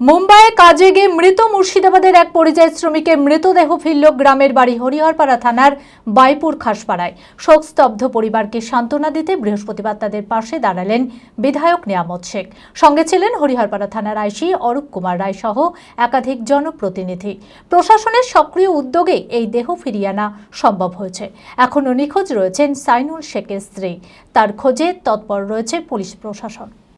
মুম্বাইয়ে কাজে গিয়ে মৃত মুর্শিদাবাদের এক পরিযায়ী শ্রমিকের মৃতদেহ ফিরল গ্রামের বাড়ি হরিহরপাড়া থানার বাইপুর খাসপাড়ায়। শোকস্তব্ধ পরিবারকে সান্ত্বনা দিতে বৃহস্পতিবার তাদের পাশে দাঁড়ালেন বিধায়ক নিয়ামত শেখ। সঙ্গে ছিলেন হরিহরপাড়া থানার আইসি অরূপ কুমার রায় সহ একাধিক জনপ্রতিনিধি। প্রশাসনের সক্রিয় উদ্যোগে এই দেহ ফিরিয়ে আনা সম্ভব হয়েছে। এখনও নিখোঁজ রয়েছেন সাইনুল শেখের স্ত্রী। তার খোঁজে তৎপর রয়েছে পুলিশ প্রশাসন।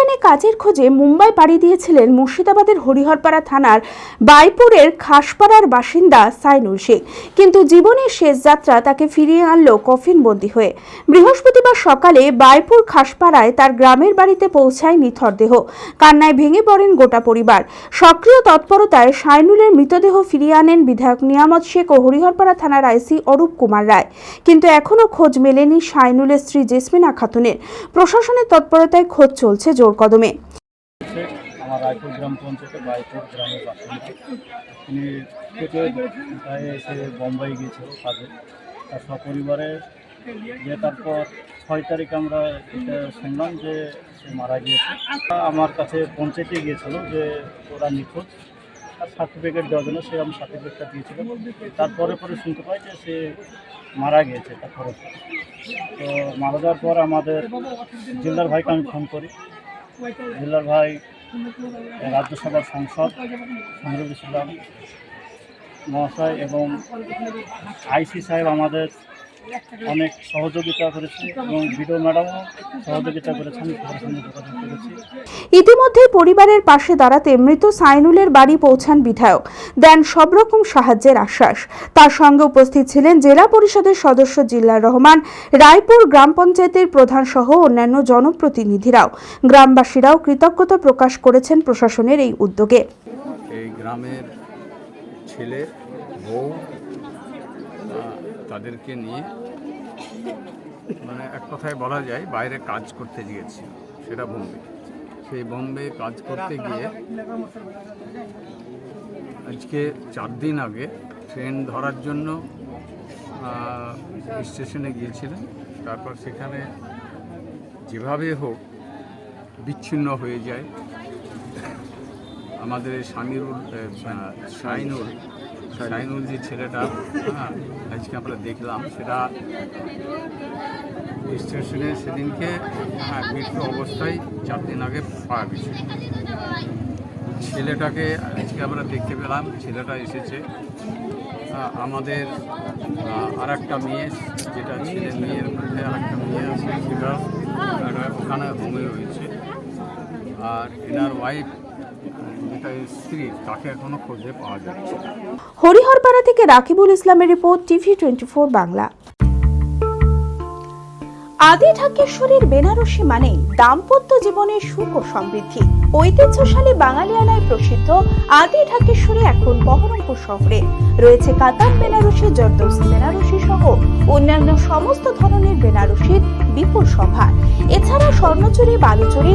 টানে কাজের খোঁজে মুম্বাই পাড়ি দিয়েছিলেন মুর্শিদাবাদের হরিহরপাড়া থানার বাইপুরের খাসপাড়ার বাসিন্দা সাইনুল শেখ। কিন্তু জীবনের শেষ যাত্রা তাকে ফিরিয়ে আনলো কফিনবন্দি হয়ে। বৃহস্পতিবার সকালে বাইপুর খাসপাড়ায় তার গ্রামের বাড়িতে পৌঁছায় নিথর দেহ। কান্নায় ভেঙে পড়েন গোটা পরিবার। সক্রিয় তৎপরতায় সাইনুলের মৃতদেহ ফিরিয়ে আনেন বিধায়ক নিয়ামত শেখ ও হরিহরপাড়া থানার আইসি অরূপ কুমার রায়। কিন্তু এখনও খোঁজ মেলেনি সাইনুলের স্ত্রী জেসমিনা খাতুনের প্রশাসনের তৎপরতায় খোঁজ চলছে জোর কদমে। আমার রায়পুর গ্রাম পঞ্চায়েতে বাইপুর গ্রামের বাসিন্দা তিনি পেটে গায়ে এসে বোম্বাই গিয়েছিল কাজে। তার সপরিবারে যে তারপর ছয় তারিখ আমরা এটা শুনলাম যে সে মারা গিয়েছে। আমার কাছে পঞ্চায়েতে গিয়েছিল যে ওরা নিখোঁজ। আর সার্টিফিকেট দেওয়ার জন্য সে আমি সার্টিফিকেটটা দিয়েছিলাম তারপরে পরে শুনতে পাই যে সে মারা গিয়েছে তারপরে। তো মারা যাওয়ার পর আমাদের জেলার ভাইকে আমি ফোন করি। জেলার ভাই রাজ্যসভার সাংসদ সংগ্রহ ইসলাম মহাশয় এবং আইসি সাহেব আমাদের অনেক সহযোগিতা করেছে এবং বিডিও ম্যাডামও সহযোগিতা করেছেন ইতিমধ্যে পরিবারের পাশে দাঁড়াতে মৃত সাইনুলের বাড়ি পৌঁছান বিধায়ক। দেন সব রকম সাহায্যের আশ্বাস। তার সঙ্গে উপস্থিত ছিলেন জেলা পরিষদের সদস্য জিল্লার রহমান রায়পুর গ্রাম পঞ্চায়েতের প্রধান সহ অন্যান্য জনপ্রতিনিধিরাও। গ্রামবাসীরাও কৃতজ্ঞতা প্রকাশ করেছেন প্রশাসনের এই উদ্যোগে। এই গ্রামের ছেলে বউ তাদেরকে নিয়ে মানে এক কথায় বলা যায়, বাইরে কাজ করতে গিয়েছি, সেটা বোম্বে। সেই বোম্বে কাজ করতে গিয়ে আজকে চার দিন আগে ট্রেন ধরার জন্য স্টেশনে গিয়েছিলেন। তারপর সেখানে যেভাবে হোক বিচ্ছিন্ন হয়ে যায়। আমাদের স্বামীর সামিরুল শাইনুল যে ছেলেটা হ্যাঁ আজকে আমরা দেখলাম সেটা স্টেশনে সেদিনকে হ্যাঁ মৃত্যু অবস্থায় চার দিন আগে পাওয়া গেছে। ছেলেটাকে আজকে আমরা দেখতে পেলাম, ছেলেটা এসেছে। আমাদের আর একটা মেয়ে, যেটা ছেলে মেয়ের মধ্যে আর একটা মেয়ে আছে, সেটা ওখানে হোমে রয়েছে। আর এনার ওয়াইফ হরিহরপাড়া থেকে রাকিবুল ইসলামের রিপোর্ট, টিভি টোয়েন্টি বাংলা। আদি ঢাকেশ্বরীর বেনারসি মানে দাম্পত্য জীবনের সুখ ও সমৃদ্ধি। ঐতিহ্যশালী বাঙালিয়ানায় প্রসিদ্ধ আদি ঢাকেশ্বরী এখন বহরমপুর শহরে। রয়েছে কাতার বেনারসি জর্দৌসি বেনারসি সহ অন্যান্য সমস্ত ধরনের বেনারসির বিপুল সভা। এছাড়া Swarnachuri, Baluchuri